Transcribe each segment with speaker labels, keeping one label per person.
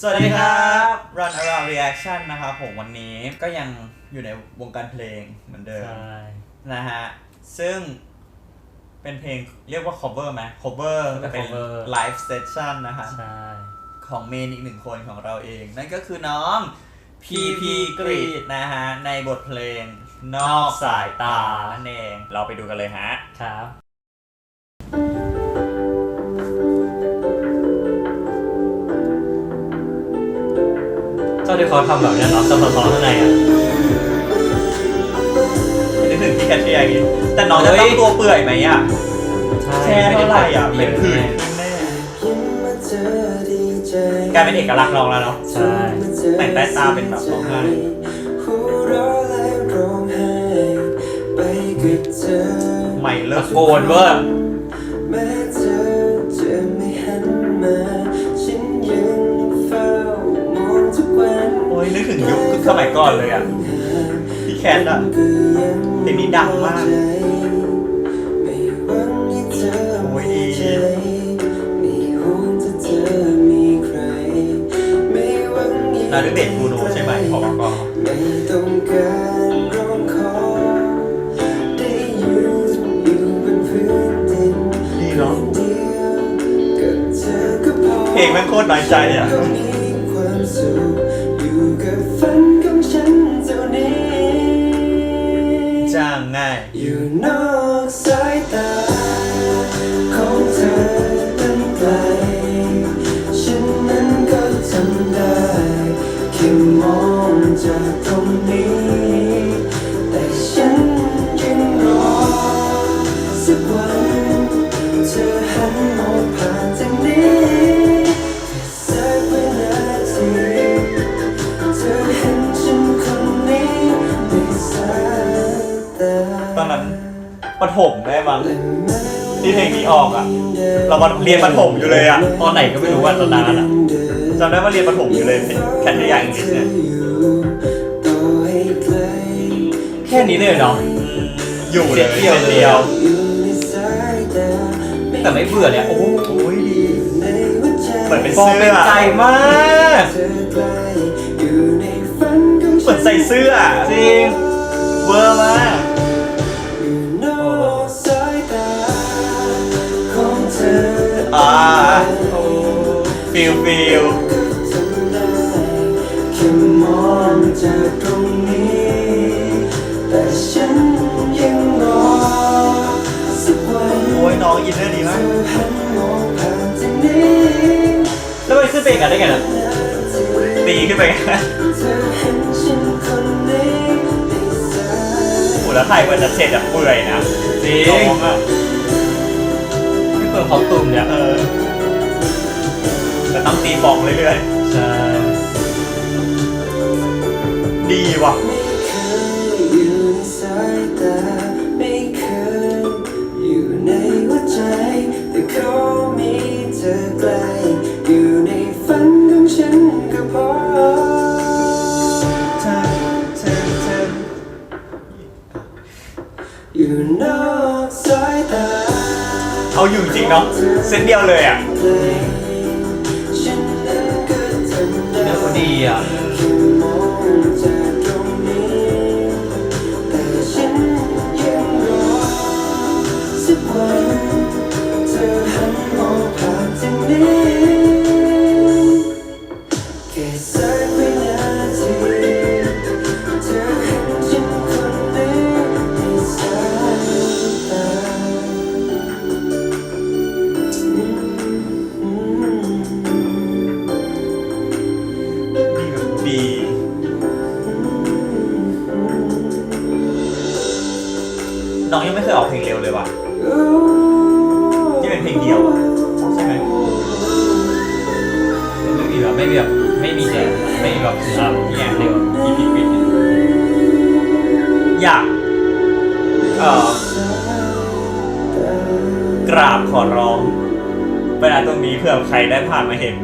Speaker 1: สวัสดีครับ Run Around Reaction นะครับผมวันนี้ก็ยังอยู่ในวงการเพลงเหมือนเดิม
Speaker 2: ใช่
Speaker 1: นะฮะ ซึ่งเป็นเพลงเรียกว่า cover ไหม cover แต่เป็น live session นะฮะ
Speaker 2: ใช่
Speaker 1: ของเมนอีกหนึ่งคนของเราเอง นั่นก็คือน้อง พีพีกรีดนะฮะ ในบทเพลงนอกสายตานั่นเอง เราไปดูกันเลยฮะ
Speaker 2: ครับ ที่เขาทำแบบเนี้ยเนาะสะท้อนข้างในอะ
Speaker 1: นึกถึงพี่แคทเชียร์อย่างงี้แต่น้องจะต้องตัวเปื่อยไหมอะ
Speaker 2: ใช่
Speaker 1: แค่เท่าไหร่อะเป็นผื่นขึ้นแน่กลายเป็นเอกลักษณ์น้องแล้วเนาะ
Speaker 2: ใช่
Speaker 1: แต่งใต้ตาเป็นแบบร้องไห้ใหม่เลิ
Speaker 2: ตะ
Speaker 1: ก
Speaker 2: โกนเวอร์
Speaker 3: ยนึ
Speaker 1: กถึงยุคสมัยก่อนเลยอะพี่แคทอะเพลงนี้ดังมาก
Speaker 3: ไม่หวังให้เธอ
Speaker 1: โอ้ยดี
Speaker 3: ใจไม่ห่วงถ้าเธอมีใครไม่หวังให้
Speaker 1: นาดูเบตบูโนใช่ไหมขอบอกก่อน
Speaker 3: ไม่ต้องการร้องขอได้ยืนอยู่บนพื้นดิน
Speaker 1: ดีเนาะ
Speaker 3: เดียวกับเธอก็พอ
Speaker 1: เพลงแม่งโคตรน้อยใจอะ
Speaker 3: นเท่า
Speaker 1: ปฐมได้มั้งที่เพลงนี้ออกอะเรามาเรียนประถมอยู่เลยอะ
Speaker 2: ตอนไหนก็ไม่รู้ว่าตอนนั้นอะ
Speaker 1: จำได้ว่าเรียนประถมอยู่เลยแคทเชียร์อังกฤษเนี่ย
Speaker 2: แค่นี้เลยเนาะ
Speaker 1: อยู่เลย
Speaker 2: เดียว
Speaker 1: เดียว
Speaker 2: แต่ไม่เบื่อเลยอะโอ้โห
Speaker 1: โอ้ยดีเหมือนเป็น
Speaker 2: ฟอง
Speaker 1: เสื้
Speaker 2: เป็น
Speaker 1: อ
Speaker 2: ใจมาก
Speaker 1: เหมือนใส่เสื้อ
Speaker 2: จริง
Speaker 1: เวอร์มาก
Speaker 3: สักวัน
Speaker 1: โอ้ยน้องอินเนอร์ดีมาก
Speaker 3: หันมองผ่านทางนี้
Speaker 2: แล้วมันขึ้นไปอีกกันได้ไงล่ะ
Speaker 1: ตีขึ้นไป
Speaker 3: เธอเห็นฉันคนนี้ในสาย
Speaker 1: โอ้แล้วถ่ายเหมือนจะเสร็จแบบเปื่อยนะ
Speaker 2: จริง
Speaker 1: น้องอะ
Speaker 2: ไม่เปิดคอสตูมเนี่ย
Speaker 1: เออ แต่ต้องตีฟองเรื่อย
Speaker 2: ใช่
Speaker 1: ๆ ดีว่ะ
Speaker 3: ไม่เคยอยู่ในสายตาไม่เคยอยู่ในหัวใจแต่ขอมีเธอใกล้อยู่ในฝันของฉันก็พอ
Speaker 1: เธอเธอเธอ
Speaker 3: อยู่นอกสายตา
Speaker 1: เอาอยู่จริงเนาะเส้นเดียวเลยอะ
Speaker 3: ไกลฉัำได้
Speaker 1: น้องยังไม่เคยออกเพลงเร็วเลยว่ะที่เป็นเพลงเดียวอะใช่ไหม
Speaker 2: ไม่มีแบบไม่มีแบบไม่มีแดงไม่มีแบบอะเนี่ยเดียวอีพีปิดเนี่ย
Speaker 1: อยากเอ่อกราบขอร้องเวลาตรงนี้เผื่อใครได้ผ่านมาเห็น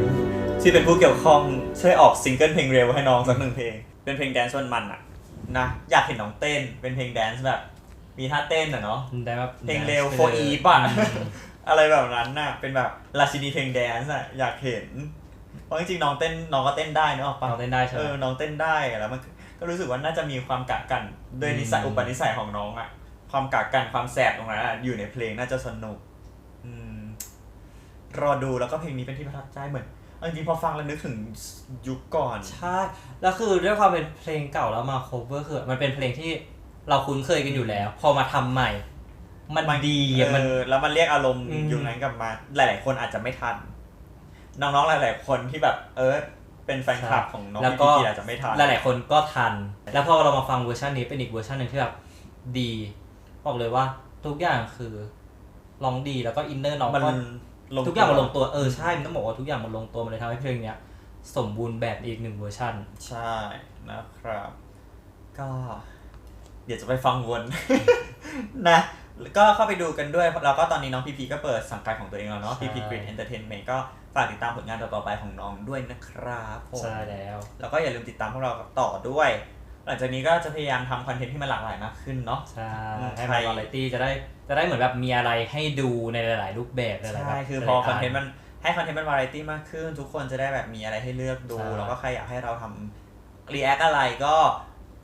Speaker 1: ที่เป็นผู้เกี่ยวข้องช่วยออกซิงเกิลเพลงเร็วให้น้องสักหนึ่งเพลง เป็นเพลงแดนซ์มันๆอะนะอยากเห็นน้องเต้นเป็นเพลงแดนซ์แบบ มีท่าเต้นอะเนาะ
Speaker 2: ได้แบบ
Speaker 1: เพลงเร็วโฟอีป่ะอะไรแบบนั้นน่ะ เป็นแบบราชินีเพลงแดนซ์อะอยากเห็น เพราะจริงๆน้องเต้นน้องก็เต้นได้เนอะออกปะ
Speaker 2: น้องเต้นได้ใช่ไหม
Speaker 1: เออน้องเต้นได้แล้วมันก็รู้สึกว่าน่าจะมีความกะกันด้วยนิสัย
Speaker 2: อืม
Speaker 1: อุปนิสัยของน้องอะความกะกันความแสบตรงนั้นอะอยู่ในเพลงน่าจะสนุก อืมรอดูแล้วก็เพลงนี้เป็นที่ประทับใจเหมือนเอาจริงๆพอฟังแล้วนึกถึงยุคก่อน
Speaker 2: ใช่ แล้วคือด้วยความเป็นเพลงเก่าแล้วมา cover คือ มันเป็นเพลงที่ เราคุ้นเคยกันอยู่แล้ว พอมาทำใหม่ มันดีอะมัน
Speaker 1: เออแล้วมันเรียกอารมณ์
Speaker 2: อืม
Speaker 1: อยู่นั้นกลับมา หลาย ๆ คนอาจจะไม่ทัน น้องๆหลาย ๆ คนที่แบบ เออเป็นแฟนคลับของน้อง
Speaker 2: แล้ว
Speaker 1: พี
Speaker 2: ก็
Speaker 1: พีอาจจะไม่ทัน
Speaker 2: หลาย ๆ คนก็ทัน แล้วพอเรามาฟังเวอร์ชันนี้เป็นอีกเวอร์ชันหนึ่งที่แบบดีบอกเลยว่า ทุกอย่างคือร้องดีแล้วก็อินเนอร์น้อง
Speaker 1: มัน
Speaker 2: ก็
Speaker 1: ลง
Speaker 2: ทุกอย่างมันลงตัวเออใช่มันต้องบอกว่าทุกอย่างมันลงตัวมันเลยทำให้เพลงเนี้ยสมบูรณ์แบบอีกหนึ่งเวอร์ชัน
Speaker 1: ใช่นะครับ ก็ เดี๋ยวจะไปฟังวนนะก็เข้าไปดูกันด้วยแล้วก็ตอนนี้น้องพีพีก็เปิดสังกัดของตัวเองแล้วเนาะ
Speaker 2: ใช่
Speaker 1: พีพีกรีนเอนเตอร์เทนเมนต์ก็ฝากติดตามผลงานต่อๆไปของน้องด้วยนะครับผม
Speaker 2: ใช่แล้ว
Speaker 1: แล้วก็อย่าลืมติดตามพวกเราต่อด้วย หลังจากนี้ก็จะพยายามทำคอนเทนต์ที่มันหลากหลายมากขึ้นเนาะ
Speaker 2: ใช่
Speaker 1: อืม
Speaker 2: ให้
Speaker 1: ใคร
Speaker 2: มันวาไรตี้จะได้จะได้เหมือนแบบมีอะไรให้ดูในหลาย ๆ รูปแบบหลายๆแบบ
Speaker 1: ใช่คือ
Speaker 2: ห
Speaker 1: พอ
Speaker 2: ลายๆ
Speaker 1: คอนเทนต์มันให้คอนเทนต์มันวาไรตี้มากขึ้น ทุกคนจะได้แบบมีอะไรให้เลือกดู
Speaker 2: ใช่
Speaker 1: แล้วก็ใครอยากให้เราทำรีแอคอะไรก็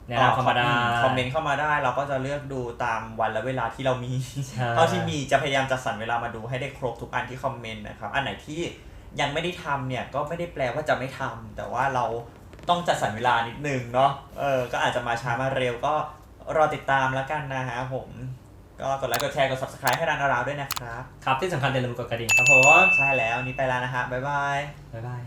Speaker 2: แนะนำเข้ามาได้
Speaker 1: คอมเมนต์เข้ามาได้ เราก็จะเลือกดูตามวันและเวลาที่เรามี
Speaker 2: ใช่
Speaker 1: เท่าที่มีจะพยายามจัดสรรเวลามาดูให้ได้ครบทุกอันที่คอมเมนต์นะครับ อันไหนที่ยังไม่ได้ทำเนี่ยก็ไม่ได้แปลว่าจะไม่ทำแต่ว่าเราต้องจัดสรรเวลานิดนึงเนาะเออก็อาจจะมาช้ามาเร็วก็รอติดตามแล้วกันนะฮะผม ก็กดไลค์กดแชร์กด subscribe ให้ร้านอาราวด้วยนะครับ
Speaker 2: ครับที่สำคัญอย่าลืมกดกระดิ่งครับผม
Speaker 1: ใช่แล้ววันนี้ไปแล้วนะฮะบ๊ายบาย
Speaker 2: บ๊ายบาย